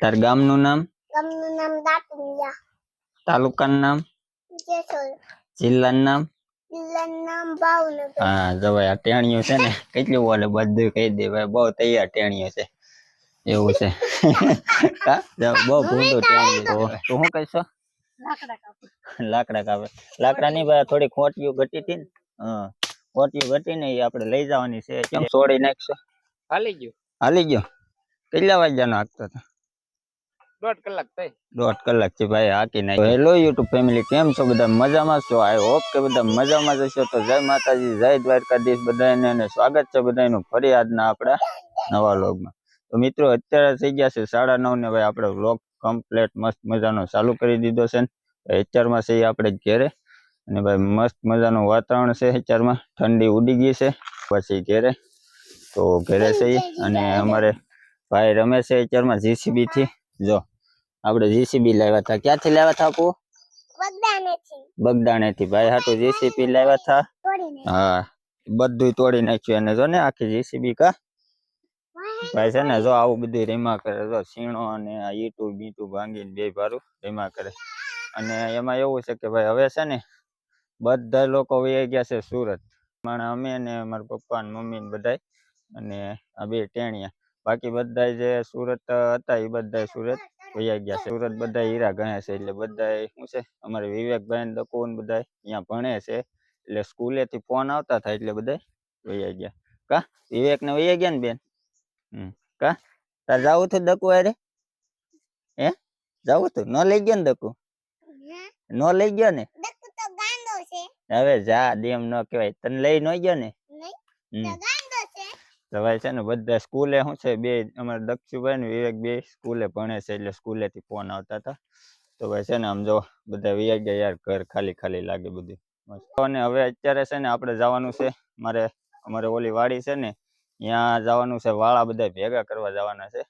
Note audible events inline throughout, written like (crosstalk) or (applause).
તાર ગામનું નામ? ગામનું નામ દાંતલિયા તાલુકાનું નામ? જેસોલ. જિલ્લાનું નામ? જિલ્લાનું નામ ભાવનગર. હા જવાય આ ટેણીઓ છે ને કેટલી બોલે બધું કહી દે ભાઈ બહુ તૈયાર ટેણીઓ છે. એવું છે. કા બહુ ભૂંડો ટેણીઓ તો શું કહીશો લાકડા કાપો. લાકડા કાપે. લાકડા ની ભાઈ થોડી ખોટીઓ ઘટી હતી ને. હા ખોટીઓ ઘટી ને એ આપણે લઈ જવાની છે. કેમ? છોડી નાખશો? હાલી ગયો. હાલી ગયો. કેટલા વાગ્યાનો હાંકતો હતો? દોઢ કલાક થઈ. દોઢ કલાકથી ભાઈ હાકી નાખ્યો હેલો યુટ્યુબ ફેમિલી, કેમ છો? બધા મજામાં છો? આઈ હોપ કે બધા મજામાં જ હશો. તો જય માતાજી, જય દ્વારકાધીશ બધાને અને સ્વાગત છે બધાનું ફરી આજના આપણા નવા વ્લોગમાં. તો મિત્રો, અત્યારે થઈ ગયા છે સાડા નવ ને ભાઈ આપણે વ્લોગ કમ્પ્લેટ મસ્ત મજાનો ચાલુ કરી દીધો છે ને. અત્યારમાં છે આપણે ઘેરે. અને ભાઈ મસ્ત મજાનું વાતાવરણ છે અત્યારમાં. ઠંડી ઉડી ગઈ છે. પછી ઘેરે. તો ઘેરે છે અને અમારે ભાઈ રમે છે અત્યારમાં જીસીબી થી. જો. આપણે જીસીબી લાવ્યા હતા. ક્યાંથી લાવ્યા હતા આપો? બગદાણે થી ભાઈ હાટુ જીસીબી લાવ્યા હતા? હા. બધું તોડી નાખ્યું અને જો ને આખી જીસીબી કા? ભાઈ છે ને જો આવું બધું રેમા કરે. જો સીણો અને આ ઈટું બીટું ભાંગીને બે ભારું રેમા કરે. અને એમાં એવું છે કે ભાઈ હવે છે ને બધા લોકો વહી ગયા છે સુરત. માણા અમે ને મારા પપ્પા ને મમ્મી ને બધાય. અને આ બે ટેણિયા. બાકી બધા જે સુરત હતા એ બધા સુરત. વયા ગયા છે. સુરત બધા હીરા ગણે છે એટલે બધા શું છે અમારે વિવેકભાઈ ને દકુ ને બધા અહીંયા ભણે છે. એટલે સ્કૂલે થી ફોન આવતા થાય એટલે બધા વૈયા ગયા. કા? વિવેક ને વયા ગયા ને બેન? હમ. કા? તાર જાવું હતું દકુ અરે હે? જાવું હતું ન લઈ ગયો ને દકુ ન લઈ ગયો ને? હવે જા દેમ ન કહેવાય. તને લઈ ન ગયો ને? હમ. તો છે ને બધા સ્કૂલે શું છે, બે અમારે દક્ષુભાઈ ને વિવેક બે સ્કૂલે ભણે છે એટલે સ્કૂલે થી ફોન આવતા હતા. તો ભાઈ છે ને આમ જો બધા વિવેક ગયા યાર, ઘર ખાલી ખાલી લાગે બધું. અને હવે અત્યારે છે ને આપણે જવાનું છે, મારે, અમારે ઓલી વાડી છે ને, ત્યાં જવાનું છે, વાળા બધા ભેગા કરવા જવાના છે.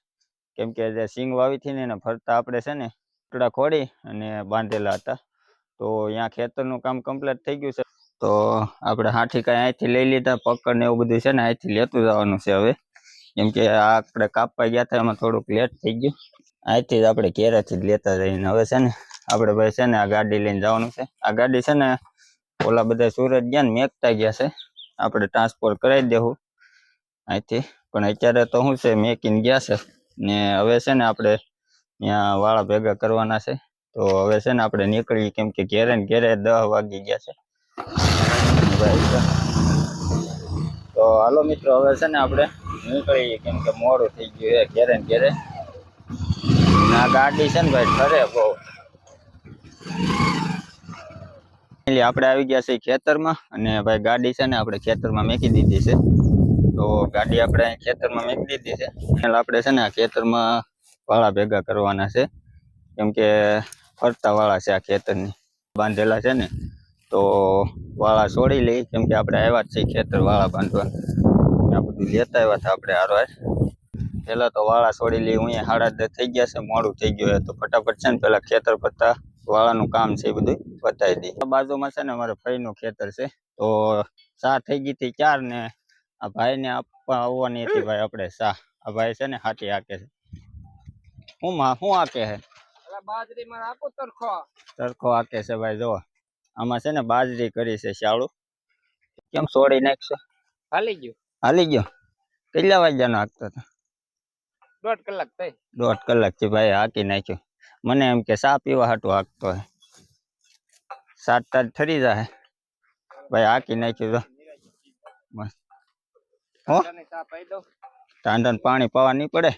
કેમ કે જે સિંગ વાવી થી ને ફરતા આપણે છે ને ટુકડા ખોડી અને બાંધેલા હતા. તો અહીંયા ખેતરનું કામ કમ્પ્લીટ થઈ ગયું છે. તો આપણે હાથી કાંઈ અહીંથી લઈ લીધા, પકડ ને એવું બધું છે ને, અહીંથી લેતું જવાનું છે હવે. કેમ કે આ આપણે કાપવા ગયા હતા, એમાં થોડુંક લેટ થઈ ગયું. અહીંથી જ આપણે ઘેરેથી જ લેતા જઈને હવે છે ને, આપણે ભાઈ છે ને આ ગાડી લઈને જવાનું છે. આ ગાડી છે ને, ઓલા બધા સુરત ગયા ને, મેકતા ગયા છે. આપણે ટ્રાન્સપોર્ટ કરાવી દેવું અહીંથી. પણ અત્યારે તો શું છે, મેકીને ગયા છે. ને હવે છે ને આપણે ત્યાં વાળા ભેગા કરવાના છે. તો હવે છે ને આપણે નીકળીએ, કેમ કે ઘેરે ને ઘેરે દસ વાગી ગયા છે. તો હાલો મિત્રો, હવે છે ને આપણે નીકળીએ, કેમ કે મોડું થઈ ગયું છે, ઘેરે ને ઘેરે. આ ગાડી છે ને ભાઈ ઠરે બહુ. આપણે આવી ગયા છે ખેતરમાં, અને ભાઈ ગાડી છે ને આપણે ખેતરમાં મેકી દીધી છે. તો ગાડી આપણે ખેતરમાં મેકી દીધી છે. એટલે આપણે છે ને ખેતરમાં વાળા ભેગા કરવાના છે. કેમ કે ફરતા વાળા છે આ ખેતરની. બાંધેલા છે ને. તો વાળા છોડી લઈ કેમ કે આપણે આવ્યા જ છે ખેતર વાળા બાંધવા. આ બધું લેતા આવ્યા હતા આપણે હારો પેલા તો વાળા છોડી લઈ હું સાડા દસ થઈ ગયા છે મોડું થઈ ગયું તો ફટાફટ છે ને પેલા ખેતર પત્તા વાળાનું કામ છે એ બધું પતાવી દઈએ બાજુમાં છે ને અમારે ભાઈનું ખેતર છે. તો સા થઈ ગઈ હતી ચાર ને આ ભાઈને આપવા આવવાની હતી ભાઈ આપણે સા આ ભાઈ છે ને હાથી હાકે છે. હું માં શું હાકે છે? બાજરી માં આખો તરખો. સરખો હાકે છે ભાઈ જો આમાં છે ને બાજરી કરી છે શાળું. કેમ છોડી નાખશો? હાલી ગયો. હાલી ગયો? કેટલા વાગ્યાનો હાકતો હતો? દોઢ કલાક થઈ. દોઢ કલાકથી ભાઈ હાકી નાખ્યો. મને એમ કે સા પીવા હાટું હાકતો હે સાત તાજ ઠરી જાય ભાઈ હાકી નાખ્યું તો. મસ્ત. હો? ટાંડન પાણી પાવા નહીં પડે?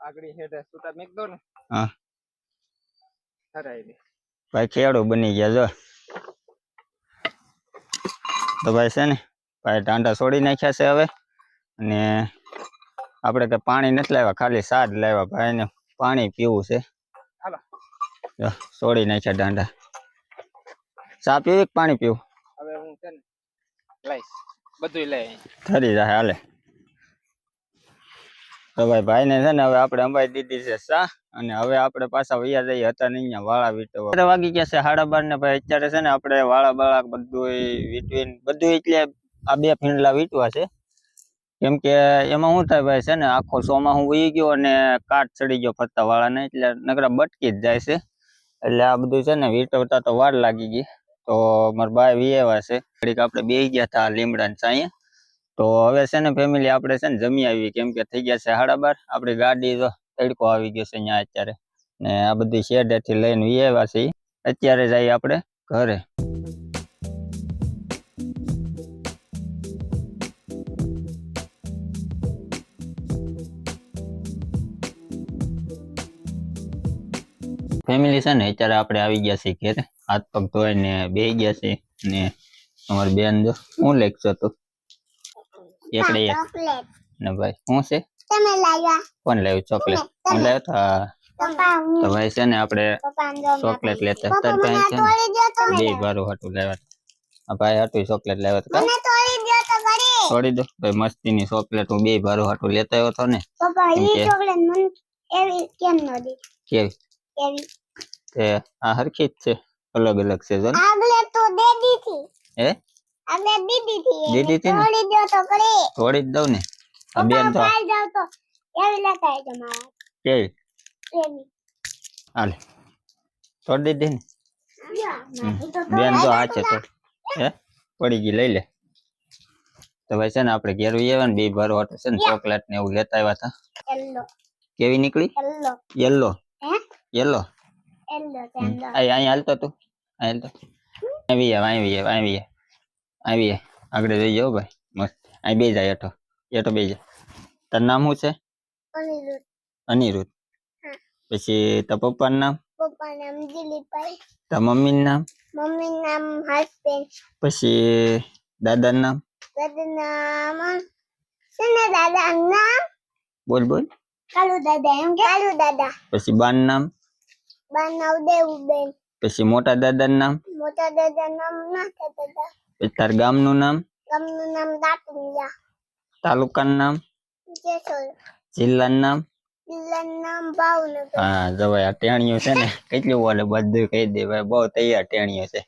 આગળી હેઠે છૂટા મેક દો ને. હા. દે ભાઈ ખેડૂ બની ગયા જો. તો ભાઈ છે ને? ભાઈ ટાંડા છોડી નાખ્યા છે હવે. અને આપણે કે પાણી નથી લાવ્યા ખાલી સાદ લાવ્યા ભાઈને. પાણી પીવું છે. છોડી નાખ્યા ટાંડા ચા પીવી પાણી પીવું? હવે હું છે ને લઈશ. બધું લઈ આવીશ. જાય હાલે. તો ભાઈ ભાઈને છે ને હવે આપણે અંબાઈ દીધી છે સા અને હવે આપણે પાછા વૈયા જઈએ હતા ને અહીંયા વાળા વીટવા વાગી ગયા છે સાડા બાર ને ભાઈ અત્યારે છે ને આપણે વાળા બાળા બધું વીટવી બધું એટલે આ બે ફીંડલા વીટવા છે. કેમ કે એમાં શું થાય ભાઈ છે ને આખો સોમાં હું વહી ગયો અને કાટ ચડી ગયો ફરતા વાળાને એટલે નકરા બટકી જ જાય છે. એટલે આ બધું છે ને વીટવતા તો વાર લાગી ગઈ. તો મારા બાય વી આવ્યા છે. ઘડીક આપણે બે ગયા હતા લીમડા ને સાંયે તો હવે છે ને ફેમિલી આપણે છે ને જમી આવી કેમ કે થઈ ગયા છે સાડા બાર. આપણી ગાડી તો તડકો આવી ગયો છે અહીંયા અત્યારે. ને આ બધી શેડેથી લઈને આવ્યા છે ઈ. અત્યારે જઈએ આપણે ઘરે. ફેમિલી છે ને અત્યારે આપણે આવી ગયા છીએ ઘેરે. હાથ પગ ધોઈને બે ગયા છે ને અમારી બેન જો હું લેખશો તું. એકડે એક ને ભાઈ શું છે? તમે લાવ્યા? કોણ લાવ્યું? ચોકલેટ. હું લાવ્યો? તો તો ભાઈ છે ને આપણે ને ચોકલેટ લેતા. તાર મને છે ને તોડી બે બારું હાટું લાવ્યા આ ભાઈ હાટું ચોકલેટ લાવ્યો તો મને તોડી દો તો ઘડી છોડી દો. ભાઈ મસ્તીની ચોકલેટ હું બે બારું હાટું લેતા આવ્યો તો ને. પપ્પા ઈ ચોકલેટ મને એવી કેમ ન દી? કેવી? એવી તે આ હરખી જ છે. અલગ અલગ છે જો આગલે તો દે દીધી હે? આગલે દીધી હતી દીધી હતી થોડી દો તો કરી થોડી દઉં ને. આ બેન તો ખાઈ જાવ તો એવી ના થાય મારા? કેવી? એવી હાલે. થોડી દીધી ને? બેન તો આ છે તો હે? પડી ગઈ લઈ લે. તો ભાઈ છે ને આપણે ઘેર આવ્યા ને બે ભર હાટું છે ને ચોકલેટ ને એવું લેતા આવ્યા હતા. કેવી નીકળી? યલો યલો હે? યલો અહીં હાલતો તું. અહીં હાલતો. આવી આવી આવી આવ. આવી આગળ જઈ જાઓ ભાઈ. મસ્ત. અહીં બે જાય હેઠો હેઠો બે જાય. તારું નામ શું છે? અનિરુદ્ધ. પછી તાર પપ્પાનું નામ? પપ્પાનું નામ દિલીપભાઈ. તાર મમ્મીનું નામ? મમ્મીનું નામ હસબેન. પછી દાદાનું નામ? દાદાનું નામ છે દાદાનું દાદા નામ? બોલ બોલ. કાલુ દાદા એમ કે? કાલુ દાદા. પછી બાનું નામ? બા નામ દેવુબેન પછી મોટા દાદાનું નામ? મોટા દાદા નામ નાથા દાદા. પછી તાર ગામનું નામ? ગામનું નામ દાંતલિયા. તાલુકાનું નામ? જેસોલ. જિલ્લાનું નામ? જિલ્લાનું નામ ભાવનગર. હા જવાય આ ટેણીઓ છે ને કેટલું બોલે બધું કહી દે ભાઈ બહુ તૈયાર ટેણીઓ છે.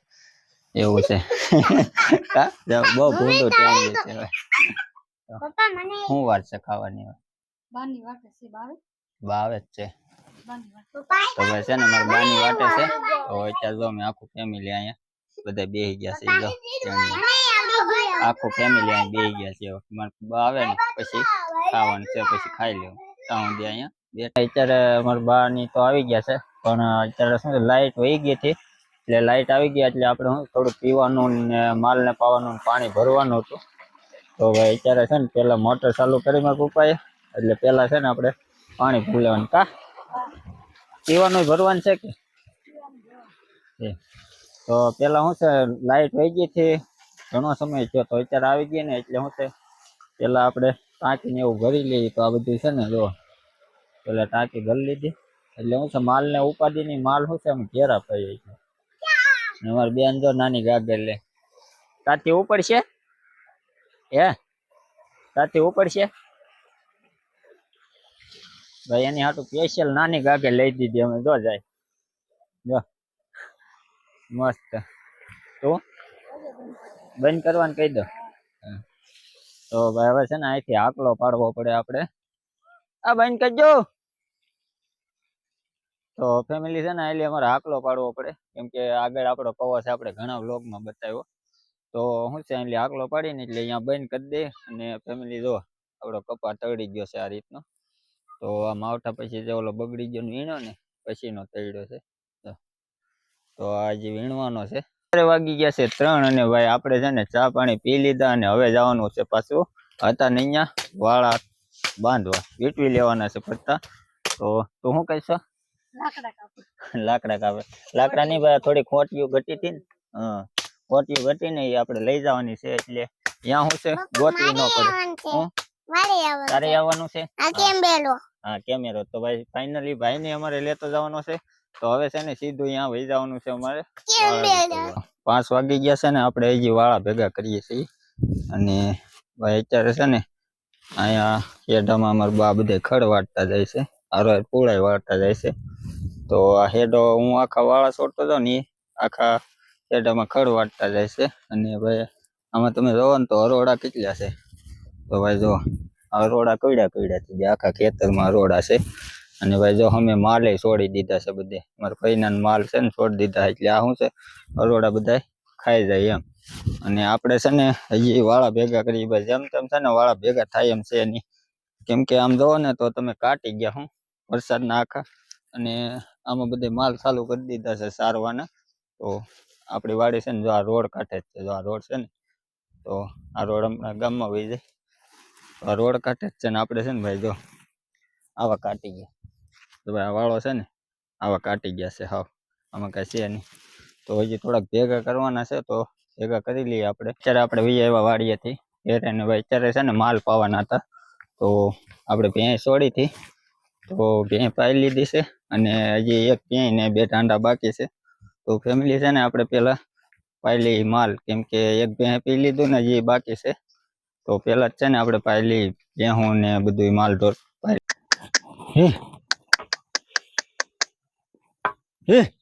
એવું છે. (laughs) કા બહુ ભૂંડો ટેણીઓ છે પપ્પા મને શું વાર છે ખાવાની બાની વાટે છે બાવે ભાવે જ છે. તો ભાઈ છે ને મારી બાની વાટે છે. તો અત્યારે જો અમે આખું ફેમિલી અહીંયા બધા બેહી ગયા છે જો. ટેણીઓ. ફેમિલી અહીંયા બેહી ગયા છે હવે બા આવે ને પછી ખાવાનું છે પછી ખાઈ લેવું ત્યાં સુધી અહીંયા બેઠા. અત્યારે મારા બા ની તો આવી ગયા છે પણ અત્યારે શું લાઇટ વહી ગઈ હતી. એટલે લાઈટ આવી ગયા એટલે આપણે શું થોડું પીવાનું ને માલ ને પાવાનું ને પાણી ભરવાનું હતું. તો ભાઈ અત્યારે છે ને પેલા મોટર ચાલુ કરી મારા પપ્પાએ. એટલે પેલા છે ને આપણે પાણી ભૂલેવાનું કા? પીવાનું ભરવાનું છે કે? એ. તો પેલા શું છે, લાઈટ વહી ગઈ હતી. ઘણો સમય થયો તો અત્યારે આવી ગઈ ને, એટલે શું છે, પેલા આપણે ટાંકી ને એવું ભરી લઈએ. તો આ બધું છે ને, જો, પેલા ટાંકી ભરી લીધી. એટલે શું છે માલ ને ઉપાડી ની માલ શું છે, એમ ઘેરા પડી છે અમારી બેન જો નાની ગાગર લે. તાતી ઉપડશે હે? તાતી ઉપડશે ભાઈ, એની હાટું સ્પેશિયલ નાની ગાગર લઈ દીધી અમે. જો, જાય. જો. મસ્ત. તું? બંધ કરવાનું કહી દો. હા. તો ભાઈ હવે છે ને અહીંથી આકલો પાડવો પડે આપણે. આ બંધ કરજો. તો ફેમિલી છે ને એટલે અમારે આકલો પાડવો પડે. કેમ કે આગળ આપણો કવો છે, આપણે ઘણા વ્લોગમાં બતાવ્યો. તો શું છે એટલે આકલો પાડીને એટલે અહીંયા બંધ કરી દે અને ફેમિલી જો, આપણો કપા તળી ગયો છે આ રીતનો. તો આ માવઠા પછી જે ઓલો બગડી ગયો ને વીણો ને, પછીનો તળ્યો છે. જો. તો આજે વીણવાનો છે. અત્યારે વાગી ગયા છે ત્રણ અને ભાઈ આપણે છે ને ચા પાણી પી લીધા અને હવે જવાનું છે પાછું. હતા ને અહીંયા વાળા બાંધવા વીટવી લેવાના છે ફરતા. તો તું શું કહીશ? લાકડા કાપે લાકડા નહીં ભાઈ થોડી ખોટીઓ ઘટી હતી ને. હા ખોટીઓ ઘટી ને એ આપણે લઈ જવાની છે એટલે ત્યાં શું છે? ગોતવી ન પડે? તારે આવવાનું છે? હા. કેમેરો. તો ભાઈ ફાઇનલી ભાઈ ને અમારે લેતો જવાનો છે. તો હવે છે ને સીધું અહીંયા વહી જવાનું છે અમારે. પાંચ વાગી ગયા છે ને આપણે હજી વાળા ભેગા કરીએ છીએ. અને ભાઈ અત્યારે છે ને અહીંયા હેડામાં અમારા બા બધે ખડ વાટતા જાય છે. હારો પૂળાઈ વાટતા જાય છે. તો આ હેડો હું આખા વાળા છોડતો હતો ને આખા હેડામાં ખડ વાટતા જાય છે. અને ભાઈ આમાં તમે જોવો ને તો હરોડા કેટલા છે. તો ભાઈ જો હરોડા રોડા કઈડા કઈડા થઈ ગયા આખા ખેતરમાં હરોડા છે. અને ભાઈ જો અમે માલે છોડી દીધા છે બધે. મારા ભાઈના માલ છે ને છોડી દીધા એટલે આ શું છે? અરોડા બધા ખાઈ જાય એમ. અને આપણે છે ને, હજી વાળા ભેગા કરી ભાઈ જેમ તેમ છે ને, વાળા ભેગા થાય એમ છે નહીં. કેમ કે આમ જોવો ને, તો તમે કાટી ગયા હું, વરસાદના આખા. અને આમાં બધે માલ ચાલુ કરી દીધા છે સારવાના. તો આપણી વાડી છે ને, જો આ રોડ કાંઠે જ છે. જો આ રોડ છે ને, તો આ રોડ હમણાં ગામમાં વહી જાય. તો આ રોડ કાંઠે જ છે ને, આપણે છે ને, ભાઈ જો, આવા કાટી ગયા. તો ભાઈ આ વાળો છે ને, આવા કાટી ગયા છે, હાવ. આમાં કાંઈ છે નહીં. તો હજી થોડાક ભેગા કરવાના છે, તો ભેગા કરી લઈએ આપણે. અત્યારે આપણે વી એવા વાડીએથી. ઘેરે ને ભાઈ અત્યારે છે ને માલ પાવાના હતા. તો આપણે ભેંસ છોડી હતી. તો ભેં પાઈ લીધી છે અને હજી એક ભેં ને બે ટાંડા બાકી છે. તો ફેમિલી છે ને આપણે પહેલાં પાયલી માલ. કેમ કે એક ભેં પી લીધું ને હજી બાકી છે. તો પહેલાં જ છે ને આપણે પાયલી ગેહું ને બધું માલ ઢોર પાય હે?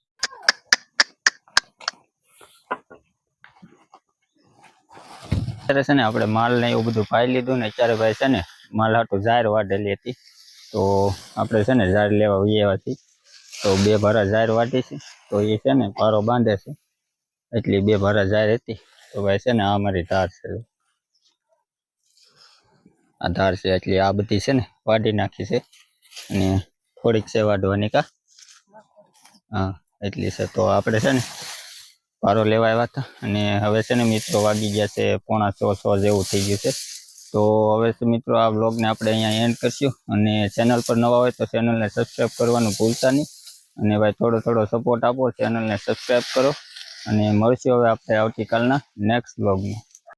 અત્યારે છે ને આપણે માલ ને એવું બધું પાઈ લીધું ને અત્યારે ભાઈ છે ને માલ હાટું જાહેર વાઢેલી હતી. તો આપણે છે ને ઝાડ લેવા વહીએવાથી તો બે ભારા ઝાડ વાટી છે. તો એ છે ને પારો બાંધે છે. એટલી બે ભારા ઝાડ હતી. તો ભાઈ છે ને આ અમારી ધાર છે. આ ધાર છે, એટલે આ બધી છે ને વાઢી નાખી છે. અને થોડીક છે વાઢવાની કા. હા, એટલી છે તો આપણે છે ને પારો લેવા આવ્યા હતા અને હવે છે ને મિત્રો વાગી ગયા છે પોણા સો સો જેવું થઈ ગયું છે. તો હવે મિત્રો આ વ્લોગને આપણે અહીંયા એન્ડ કરશું. અને ચેનલ પર નવા હોય તો ચેનલને સબસ્ક્રાઈબ કરવાનું ભૂલતા નહીં. અને ભાઈ થોડો થોડો સપોર્ટ આપો ચેનલને સબસ્ક્રાઈબ કરો. અને મળશું હવે આપણે આવતીકાલના નેક્સ્ટ વ્લોગમાં